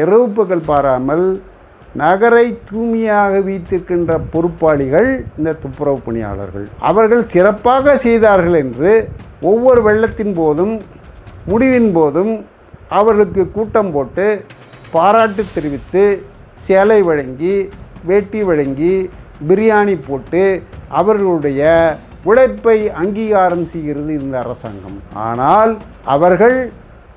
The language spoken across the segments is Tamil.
இரவு பாராமல் நகரை தூய்மையாக வைத்திருக்கின்ற பொறுப்பாளிகள் இந்த துப்புரவு பணியாளர்கள். அவர்கள் சிறப்பாக செய்தார்கள் என்று ஒவ்வொரு வெள்ளத்தின் போதும் முடிவின் போதும் அவர்களுக்கு கூட்டம் போட்டு பாராட்டு தெரிவித்து சேலை வழங்கி வேட்டி வழங்கி பிரியாணி போட்டு அவர்களுடைய உழைப்பை அங்கீகாரம் செய்கிறது இந்த அரசாங்கம். ஆனால் அவர்கள்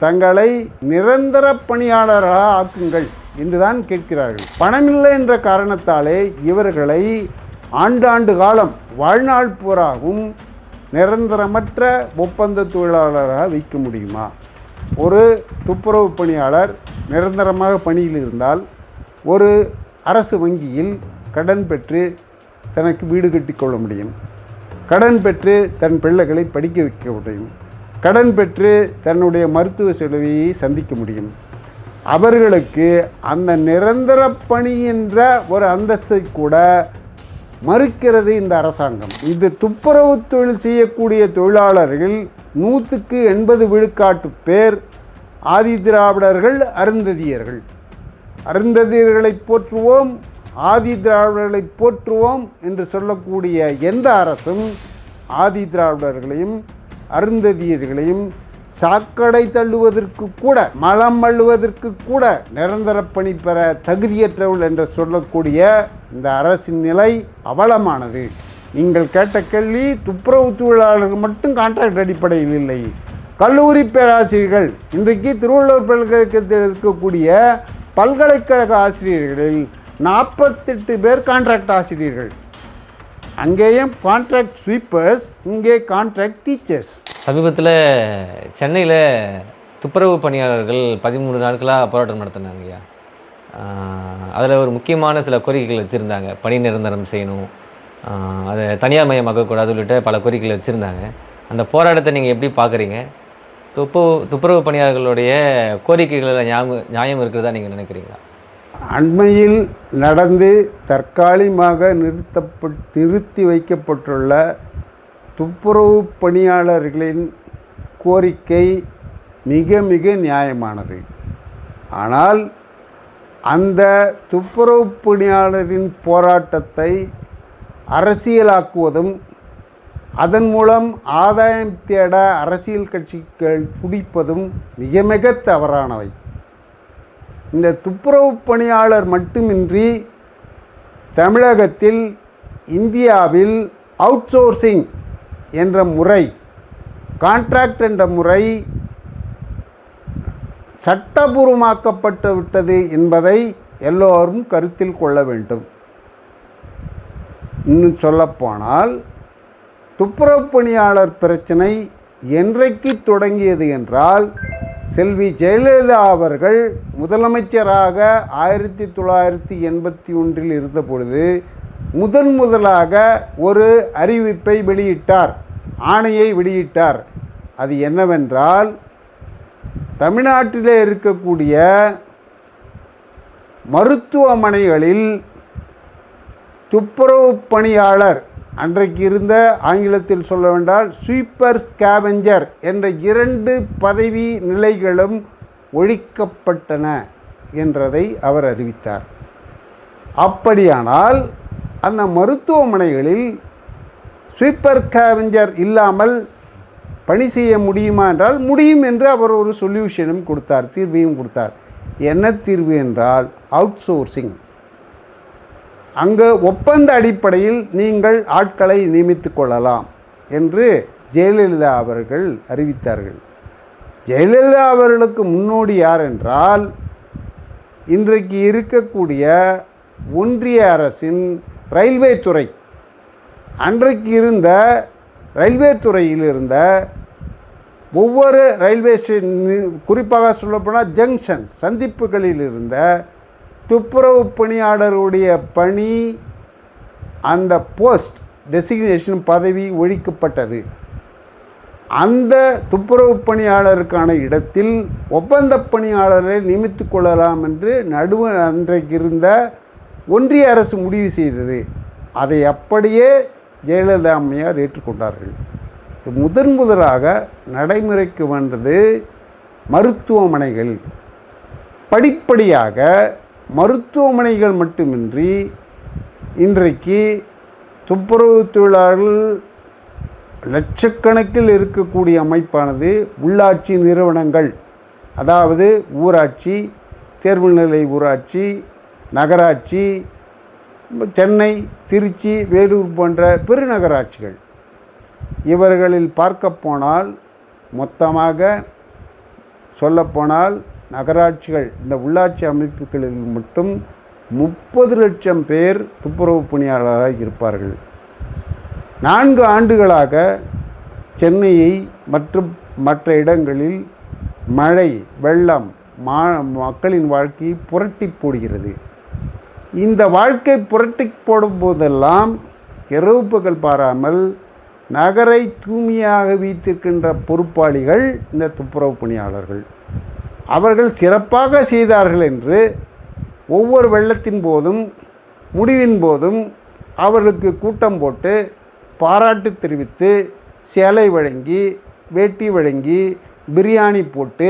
தங்களை நிரந்தர பணியாளர்களாக ஆக்குங்கள் என்றுதான் கேட்கிறார்கள். பணமில்லை என்ற காரணத்தாலே இவர்களை ஆண்டாண்டு காலம் வாழ்நாள் பூராகவும் நிரந்தரமற்ற ஒப்பந்த தொழிலாளராக வைக்க முடியுமா? ஒரு துப்புரவு பணியாளர் நிரந்தரமாக பணியில் இருந்தால் ஒரு அரசு வங்கியில் கடன் பெற்று தனக்கு வீடு கட்டிக்கொள்ள முடியும். கடன் பெற்று தன் பிள்ளைகளை படிக்க வைக்க முடியும். கடன் பெற்று தன்னுடைய மருத்துவ செலவையை சந்திக்க முடியும். அவர்களுக்கு அந்த நிரந்தர பணி என்ற ஒரு அந்தஸ்தை கூட மறுக்கிறது இந்த அரசாங்கம். இது துப்புரவு தொழில் செய்யக்கூடிய தொழிலாளர்கள் நூற்றுக்கு எண்பது விழுக்காட்டு பேர் ஆதி திராவிடர்கள் அருந்ததியர்கள். அருந்ததியர்களை போற்றுவோம் ஆதி திராவிடர்களை போற்றுவோம் என்று சொல்லக்கூடிய எந்த அரசும் ஆதி திராவிடர்களையும் அருந்ததியர்களையும் சாக்கடை தள்ளுவதற்கு கூட மலம் அள்ளுவதற்கு கூட நிரந்தர பணி பெற தகுதியற்றவள் என்று சொல்லக்கூடிய இந்த அரசின் நிலை அவலமானது. நீங்கள் கேட்ட கேள்வி துப்புரவு தொழிலாளர்கள் மட்டும் கான்ட்ராக்ட் அடிப்படையில் இல்லை. கல்லூரி பேராசிரியர்கள் இன்றைக்கு திருவள்ளுவர் பல்கலைக்கழகத்தில் இருக்கக்கூடிய பல்கலைக்கழக ஆசிரியர்களில் நாற்பத்தெட்டு பேர் கான்ட்ராக்ட் ஆசிரியர்கள். அங்கேயும் கான்ட்ராக்ட் ஸ்வீப்பர்ஸ் இங்கே கான்ட்ராக்ட் டீச்சர்ஸ் சமீபத்தில் சென்னையில் துப்புரவு பணியாளர்கள் பதிமூணு நாட்களாக போராட்டம் நடத்தினாங்க ஐயா. அதில் ஒரு முக்கியமான சில கோரிக்கைகள் வச்சுருந்தாங்க. பணி நிரந்தரம் செய்யணும். அதை தனியார் மயமாக்கக்கூடாது உள்ளிட்ட பல கோரிக்கைகள் வச்சுருந்தாங்க. அந்த போராட்டத்தை நீங்கள் எப்படி பார்க்குறீங்க துப்பு துப்புரவு பணியாளர்களுடைய கோரிக்கைகளில் நியாயம் நியாயம் இருக்கிறதா நீங்கள் நினைக்கிறீங்களா? அண்மையில் நடந்து தற்காலிகமாக நிறுத்தப்பட் நிறுத்தி வைக்கப்பட்டுள்ள துப்புரவு பணியாளர்களின் கோரிக்கை மிக மிக நியாயமானது. ஆனால் அந்த துப்புரவு பணியாளரின் போராட்டத்தை அரசியலாக்குவதும் அதன் மூலம் ஆதாயம் தேட அரசியல் கட்சிகள் துடிப்பதும் மிக மிக தவறானவை. இந்த துப்புரவு பணியாளர் மட்டுமின்றி தமிழகத்தில் இந்தியாவில் அவுட்சோர்சிங் என்ற முறை கான்ட்ராக்ட் என்ற முறை சட்டபூர்வமாக்கப்பட்டு விட்டது என்பதை எல்லோரும் கருத்தில் கொள்ள வேண்டும். இன்னும் சொல்லப்போனால் துப்புரவு பணியாளர் பிரச்சனை என்றைக்கு தொடங்கியது என்றால் செல்வி ஜெயலலிதா அவர்கள் முதலமைச்சராக ஆயிரத்தி தொள்ளாயிரத்தி எண்பத்தி ஒன்றில் இருந்த பொழுது முதன் முதலாக ஒரு அறிவிப்பை வெளியிட்டார் ஆணையை வெளியிட்டார். அது என்னவென்றால் தமிழ்நாட்டிலே இருக்கக்கூடிய மருத்துவமனைகளில் துப்புரவு பணியாளர் அன்றைக்கு இருந்த ஆங்கிலத்தில் சொல்ல வேண்டால் ஸ்வீப்பர் ஸ்கேவெஞ்சர் என்ற இரண்டு பதவி நிலைகளும் ஒழிக்கப்பட்டன என்றதை அவர் அறிவித்தார். அப்படியானால் அந்த மருத்துவமனைகளில் ஸ்வீப்பர் ஸ்கேவெஞ்சர் இல்லாமல் பணி செய்ய முடியுமா என்றால் முடியும் என்று அவர் ஒரு சொல்யூஷனும் கொடுத்தார் தீர்வையும் கொடுத்தார். என்ன தீர்வு என்றால் அவுட் சோர்சிங் அங்கு ஒப்பந்த அடிப்படையில் நீங்கள் ஆட்களை நியமித்து கொள்ளலாம் என்று ஜெயலலிதா அவர்கள் அறிவித்தார்கள். ஜெயலலிதா அவர்களுக்கு முன்னோடி யார் என்றால் இன்றைக்கு இருக்கக்கூடிய ஒன்றிய அரசின் ரயில்வே துறை. அன்றைக்கு இருந்த ரயில்வே துறையில் இருந்த ஒவ்வொரு ரயில்வே ஸ்டேஷன் குறிப்பாக சொல்லப்போனால் ஜங்ஷன் சந்திப்புகளில் இருந்த துப்புரவு பணியாளருடைய பணி அந்த போஸ்ட் டெசிக்னேஷன் பதவி ஒழிக்கப்பட்டது. அந்த துப்புரவு பணியாளருக்கான இடத்தில் ஒப்பந்த பணியாளரை நியமித்து கொள்ளலாம் என்று நடுவ அன்றைக்கு இருந்த ஒன்றிய அரசு முடிவு செய்தது. அதை அப்படியே ஜெயலலிதா அம்மையார் ஏற்றுக்கொண்டார்கள். இது முதன் முதலாக நடைமுறைக்கு வந்தது மருத்துவமனைகள். படிப்படியாக மருத்துவமனைகள் மட்டுமின்றி இன்றைக்கு துப்புரவு தொழிலாளர்கள் லட்சக்கணக்கில் இருக்கக்கூடிய அமைப்பானது உள்ளாட்சி நிறுவனங்கள். அதாவது ஊராட்சி தேர்வுநிலை ஊராட்சி நகராட்சி சென்னை திருச்சி வேலூர் போன்ற பெருநகராட்சிகள். இவர்களில் பார்க்க போனால் மொத்தமாக சொல்லப்போனால் நகராட்சிகள் இந்த உள்ளாட்சி அமைப்புகளில் மட்டும் முப்பது லட்சம் பேர் துப்புரவு பணியாளராக இருப்பார்கள். நான்கு ஆண்டுகளாக சென்னையை மற்றும் மற்ற இடங்களில் மழை வெள்ளம் மா மக்களின் வாழ்க்கையை புரட்டி போடுகிறது. இந்த வாழ்க்கை புரட்டி போடும் போதெல்லாம் இரவு பகல் பாராமல் நகரை தூய்மையாக வைத்திருக்கின்ற பொறுப்பாளிகள் இந்த துப்புரவு பணியாளர்கள். அவர்கள் சிறப்பாக செய்தார்கள் என்று ஒவ்வொரு வெள்ளத்தின் போதும் முடிவின் போதும் அவர்களுக்கு கூட்டம் போட்டு பாராட்டு தெரிவித்து சேலை வழங்கி வேட்டி வழங்கி பிரியாணி போட்டு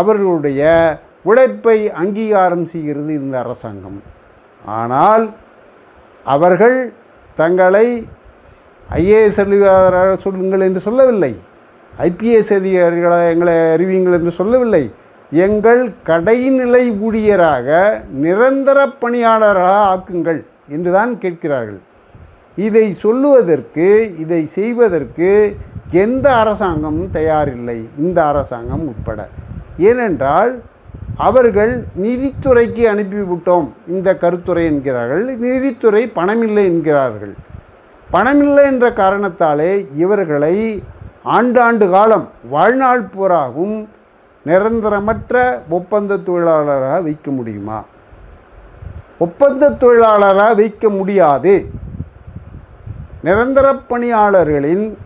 அவர்களுடைய உழைப்பை அங்கீகாரம் செய்கிறது இந்த அரசாங்கம். ஆனால் அவர்கள் தங்களை ஐஏஎஸ் அதிகாரிகளாக சொல்லுங்கள் என்று சொல்லவில்லை. ஐபிஎஸ் அதிகாரிகளாக எங்களை அறிவியுங்கள் என்று சொல்லவில்லை. எங்கள் கடைநிலை ஊழியராக நிரந்தர பணியாளராக ஆக்குங்கள் என்றுதான் கேட்கிறார்கள். இதை சொல்லுவதற்கு இதை செய்வதற்கு எந்த அரசாங்கமும் தயாரில்லை? இந்த அரசாங்கம் உட்பட. ஏனென்றால் அவர்கள் நிதித்துறைக்கு அனுப்பிவிட்டோம். இந்த கருத்துறை என்கிறார்கள். நிதித்துறை பணமில்லை என்கிறார்கள். பணமில்லை என்ற காரணத்தாலே இவர்களை ஆண்டாண்டு காலம் வாழ்நாள் பூராகவும் நிரந்தரமற்ற ஒப்பந்த தொழிலாளராக வைக்க முடியுமா? ஒப்பந்த தொழிலாளராக வைக்க முடியாது. நிரந்தர பணியாளர்களின்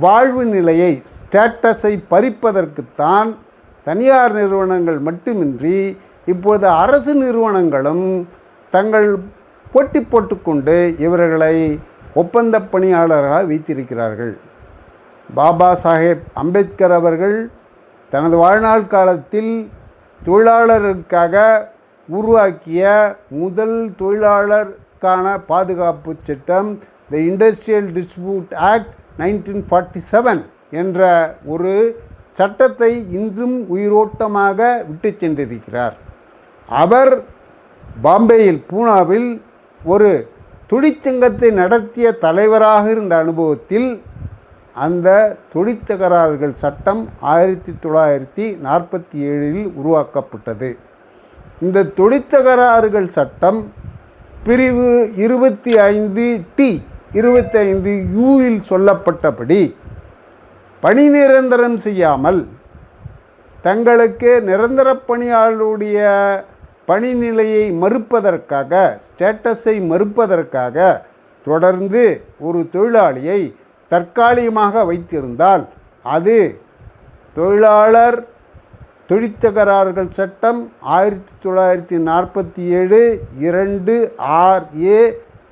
வாழ்வு நிலையை ஸ்டேட்டஸை பறிப்பதற்குத்தான் தனியார் நிறுவனங்கள் மட்டுமின்றி இப்பொழுது அரசு நிறுவனங்களும் தங்கள் போட்டி போட்டுக்கொண்டு இவர்களை ஒப்பந்த பணியாளர்களாக வைத்திருக்கிறார்கள். பாபா சாஹேப் அம்பேத்கர் அவர்கள் தனது வாழ்நாள் காலத்தில் தொழிலாளருக்காக உருவாக்கிய முதல் தொழிலாளருக்கான பாதுகாப்பு சட்டம் the industrial dispute act nineteen forty seven என்ற ஒரு சட்டத்தை இன்றும் உயிரோட்டமாக விட்டு சென்றிருக்கிறார். அவர் பாம்பேயில் பூனாவில் ஒரு தொழிற்சங்கத்தை நடத்திய தலைவராக இருந்த அனுபவத்தில் அந்த தொழிற்தகராறுகள் சட்டம் ஆயிரத்தி தொள்ளாயிரத்தி நாற்பத்தி ஏழில் உருவாக்கப்பட்டது. இந்த தொழிற்தகராறுகள் சட்டம் பிரிவு இருபத்தி ஐந்து டி இருபத்தி ஐந்து யூவில் சொல்லப்பட்டபடி பணி நிரந்தரம் செய்யாமல் தங்களுக்கு நிரந்தர பணியாளருடைய பணி நிலையை மறுப்பதற்காக ஸ்டேட்டஸை மறுப்பதற்காக தொடர்ந்து ஒரு தொழிலாளியை தற்காலிகமாக வைத்திருந்தால் அது தொழிலாளர் தொழிற்தகராறுகள் சட்டம் ஆயிரத்தி தொள்ளாயிரத்தி நாற்பத்தி ஏழு இரண்டு ஆர் ஏ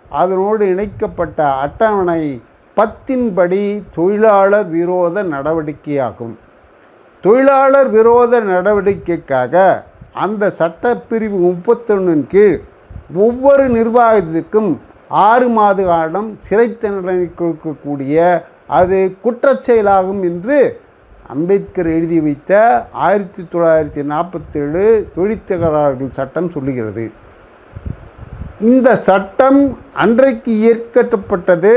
அதனோடு இணைக்கப்பட்ட அட்டவணை பத்தின்படி தொழிலாளர் விரோத நடவடிக்கையாகும். தொழிலாளர் விரோத நடவடிக்கைக்காக அந்த சட்டப்பிரிவு முப்பத்தொன்னின் கீழ் ஒவ்வொரு நிர்வாகத்திற்கும் ஆறு மாத காலம் சிறை தண்டனை கொடுக்கக்கூடிய அது குற்றச்செயலாகும் என்று அம்பேத்கர் எழுதி வைத்த ஆயிரத்தி தொள்ளாயிரத்தி நாற்பத்தேழு தொழிற்தகராறுகள் சட்டம் சொல்லுகிறது. இந்த சட்டம் அன்றைக்கு இயற்கப்பட்டது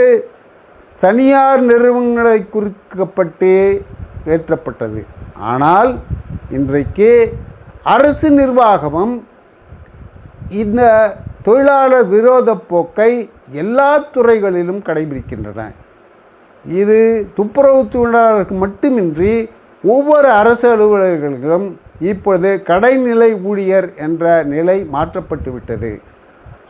தனியார் நிறுவனங்களை குறிக்கப்பட்டு ஏற்றப்பட்டது. ஆனால் இன்றைக்கு அரசு நிர்வாகமும் இந்த தொழிலாளர் விரோத போக்கை எல்லா துறைகளிலும் கடைபிடிக்கின்றன. இது துப்புரவு தொழிலாளர்களுக்கு மட்டுமின்றி ஒவ்வொரு அரசு அலுவலர்களுக்கும் இப்பொழுது கடைநிலை ஊழியர் என்ற நிலை மாற்றப்பட்டு விட்டது.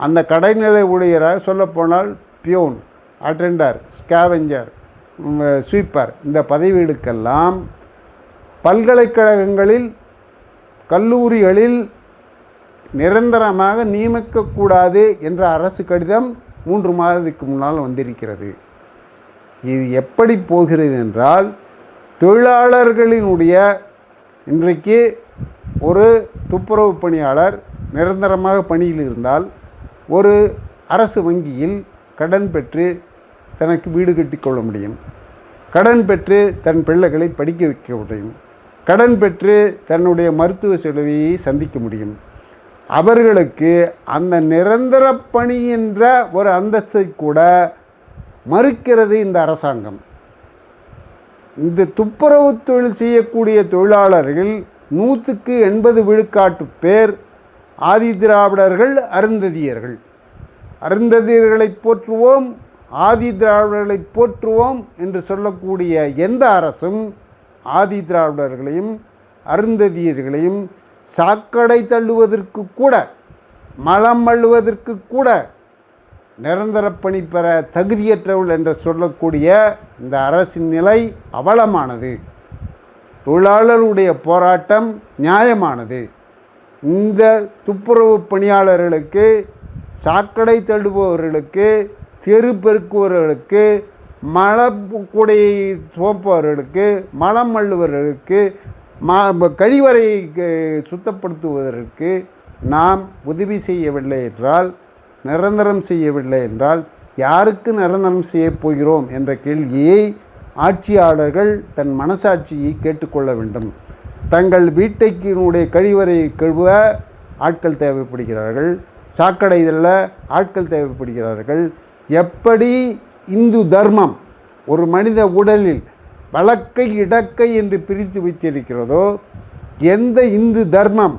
அந்த கடைநிலை ஊழியராக சொல்லப்போனால் பியூன் அட்டெண்டர் ஸ்கேவெஞ்சர் ஸ்வீப்பர் இந்த பதவிகளுக்கெல்லாம் பல்கலைக்கழகங்களில் கல்லூரிகளில் நிரந்தரமாக நியமிக்கக்கூடாது என்ற அரசு கடிதம் மூன்று மாதத்துக்கு முன்னால் வந்திருக்கிறது. இது எப்படி போகிறது என்றால் தொழிலாளர்களினுடைய இன்றைக்கு ஒரு துப்புரவு பணியாளர் நிரந்தரமாக பணியில் இருந்தால் ஒரு அரசு வங்கியில் கடன் பெற்று தனக்கு வீடு கட்டிக்கொள்ள முடியும். கடன் பெற்று தன் பிள்ளைகளை படிக்க வைக்க முடியும். கடன் பெற்று தன்னுடைய மருத்துவ செலவையை சந்திக்க முடியும். அவர்களுக்கு அந்த நிரந்தர பணி என்ற ஒரு அந்தஸ்தை கூட மறுக்கிறது இந்த அரசாங்கம். இந்த துப்புரவு தொழில் செய்யக்கூடிய தொழிலாளர்கள் நூற்றுக்கு எண்பது விழுக்காட்டு பேர் ஆதி திராவிடர்கள் அருந்ததியர்கள். அருந்ததியர்களை போற்றுவோம் ஆதி திராவிடர்களை போற்றுவோம் என்று சொல்லக்கூடிய எந்த அரசும் ஆதி திராவிடர்களையும் அருந்ததியர்களையும் சாக்கடை தள்ளுவதற்கு கூட மலம் அள்ளுவதற்கு கூட நிரந்தர பணி பெற தகுதியற்றவள் என்று சொல்லக்கூடிய இந்த அரசின் நிலை அவலமானது. தொழிலாளருடைய போராட்டம் நியாயமானது. இந்த துப்புரவு பணியாளர்களுக்கு சாக்கடை தள்ளுபவர்களுக்கு தெரு பெருக்குபவர்களுக்கு மலக்கூடையை துவப்பவர்களுக்கு மலம் அள்ளுவர்களுக்கு மா கழிவறை சுத்தப்படுத்துவதற்கு நாம் உதவி செய்யவில்லை என்றால் நிரந்தரம் செய்யவில்லை என்றால் யாருக்கு நிரந்தரம் செய்யப் போகிறோம் என்ற கேள்வியை ஆட்சியாளர்கள் தன் மனசாட்சியை கேட்டுக்கொள்ள வேண்டும். தங்கள் வீட்டைக்கினுடைய கழிவறை கழுவ ஆட்கள் தேவைப்படுகிறார்கள். சாக்கடை இதழ ஆட்கள் தேவைப்படுகிறார்கள். எப்படி இந்து தர்மம் ஒரு மனித உடலில் வழக்கை இடக்கை என்று பிரித்து வைத்திருக்கிறதோ எந்த இந்து தர்மம்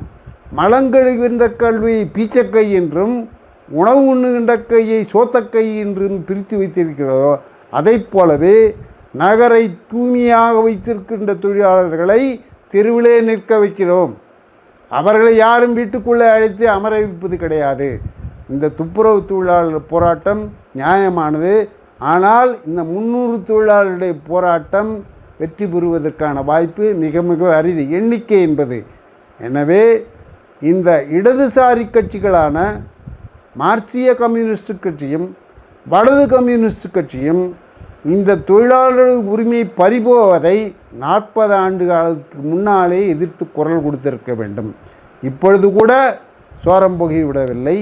மலங்கழுகின்ற கல்வியை பீச்சக்கை என்றும் உணவு உண்ணுகின்ற கையை சோத்தக்கை என்றும் பிரித்து வைத்திருக்கிறதோ அதைப் போலவே நகரை தூய்மையாக வைத்திருக்கின்ற தொழிலாளர்களை தெருவிலே நிற்க வைக்கிறோம். அவர்களை யாரும் வீட்டுக்குள்ளே அழைத்து அமர வைப்பது கிடையாது. இந்த துப்புரவு தொழிலாளர் போராட்டம் நியாயமானது. ஆனால் இந்த முன்னூறு தொழிலாளருடைய போராட்டம் வெற்றி பெறுவதற்கான வாய்ப்பு மிக மிக அரிது. எண்ணிக்கை என்பது. எனவே இந்த இடதுசாரி கட்சிகளான மார்க்சிய கம்யூனிஸ்ட் கட்சியும் வலது கம்யூனிஸ்ட் கட்சியும் இந்த தொழிலாளர் உரிமை பறிபோவதை நாற்பது ஆண்டு காலத்துக்கு முன்னாலே எதிர்த்து குரல் கொடுத்திருக்க வேண்டும். இப்பொழுது கூட சோரம் போகி விடவில்லை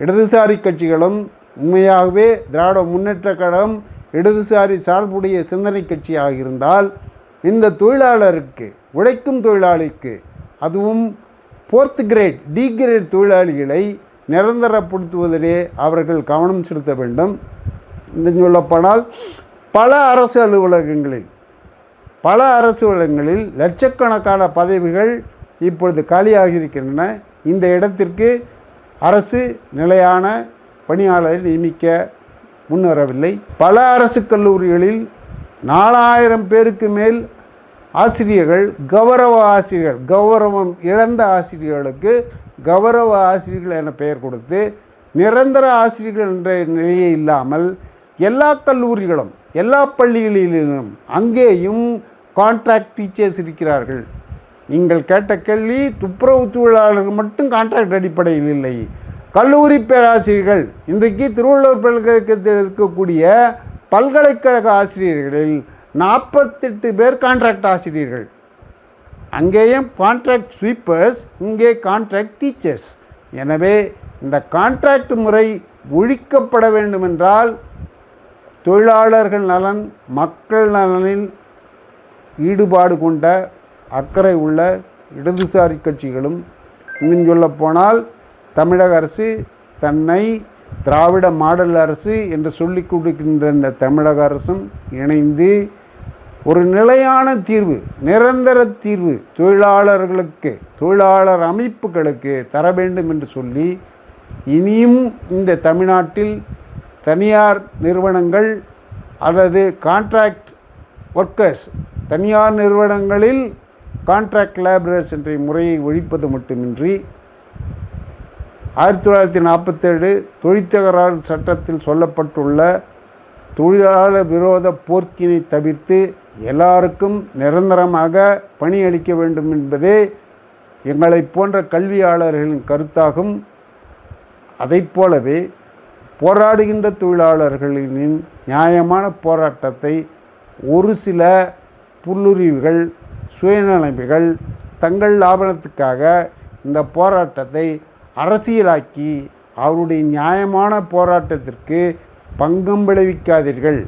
இடதுசாரி கட்சிகளும் உண்மையாகவே திராவிட முன்னேற்ற கழகம் இடதுசாரி சார்புடைய சிந்தனை கட்சியாக இருந்தால் இந்த தொழிலாளருக்கு உழைக்கும் தொழிலாளிக்கு அதுவும் ஃபோர்த் கிரேட் டி கிரேட் தொழிலாளிகளை நிரந்தரப்படுத்துவதிலே அவர்கள் கவனம் செலுத்த வேண்டும். என்று சொல்லப்போனால் பல அரசு அலுவலகங்களில் பல அரசு அலுவலகங்களில் லட்சக்கணக்கான பதவிகள் இப்பொழுது காலியாகி இருக்கின்றன. இந்த இடத்திற்கு அரசு நிலையான பணியாளரை நியமிக்க முன்வரவில்லை. பல அரசு கல்லூரிகளில் நாலாயிரம் பேருக்கு மேல் ஆசிரியர்கள் கௌரவ ஆசிரியர்கள் கௌரவம் இழந்த ஆசிரியர்களுக்கு கௌரவ ஆசிரியர்கள் என பெயர் கொடுத்து நிரந்தர ஆசிரியர்கள் என்ற நிலையே இல்லாமல் எல்லா கல்லூரிகளும் எல்லா பள்ளிகளிலும் அங்கேயும் கான்ட்ராக்ட் டீச்சர்ஸ் இருக்கிறார்கள். நீங்கள் கேட்ட கேள்வி துப்புரவு தொழிலாளர்கள் மட்டும் கான்ட்ராக்ட் அடிப்படையில் இல்லை. கல்லூரி பேராசிரியர்கள் இன்றைக்கு திருவள்ளுவர் பல்கலைக்கழகத்தில் இருக்கக்கூடிய பல்கலைக்கழக ஆசிரியர்களில் நாற்பத்தெட்டு பேர் கான்ட்ராக்ட் ஆசிரியர்கள். அங்கேயும் கான்ட்ராக்ட் ஸ்வீப்பர்ஸ் இங்கே கான்ட்ராக்ட் டீச்சர்ஸ் எனவே இந்த கான்ட்ராக்ட் முறை ஒழிக்கப்பட வேண்டுமென்றால் தொழிலாளர்கள் நலன் மக்கள் நலனில் ஈடுபாடு கொண்ட அக்கறை உள்ள இடதுசாரி கட்சிகளும் இன்னும் சொல்லப்போனால் தமிழக அரசு தன்னை திராவிட மாடல் அரசு என்று சொல்லிக் கொடுக்கின்ற இந்த தமிழக அரசும் இணைந்து ஒரு நிலையான தீர்வு நிரந்தர தீர்வு தொழிலாளர்களுக்கு தொழிலாளர் அமைப்புகளுக்கு தர வேண்டும் என்று சொல்லி இனியும் இந்த தமிழ்நாட்டில் தனியார் நிறுவனங்கள் அல்லது கான்ட்ராக்ட் ஒர்க்கர்ஸ் தனியார் நிறுவனங்களில் கான்ட்ராக்ட் லேபரர்ஸ் என்ற முறையை ஒழிப்பது மட்டுமின்றி ஆயிரத்தி தொள்ளாயிரத்தி நாற்பத்தேழு தொழிற்தகராறு சட்டத்தில் சொல்லப்பட்டுள்ள தொழிலாளர் விரோத போர்க்கினை தவிர்த்து எல்லாருக்கும் நிரந்தரமாக பணியளிக்க வேண்டும் என்பதே எங்களைப் போன்ற கல்வியாளர்களின் கருத்தாகும். அதைப் போலவே போராடுகின்ற தொழிலாளர்களின் நியாயமான போராட்டத்தை ஒரு சில புல்லுரிவுகள் சுயநலமைகள் தங்கள் லாபனத்துக்காக இந்த போராட்டத்தை அரசியலாக்கி அவருடைய நியாயமான போராட்டத்திற்கு பங்கம் விளைவிக்காதீர்கள்.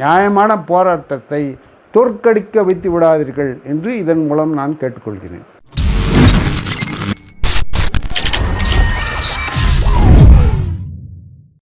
நியாயமான போராட்டத்தை தோற்கடிக்க வைத்து விடாதீர்கள் என்று இதன் மூலம் நான் கேட்டுக்கொள்கிறேன்.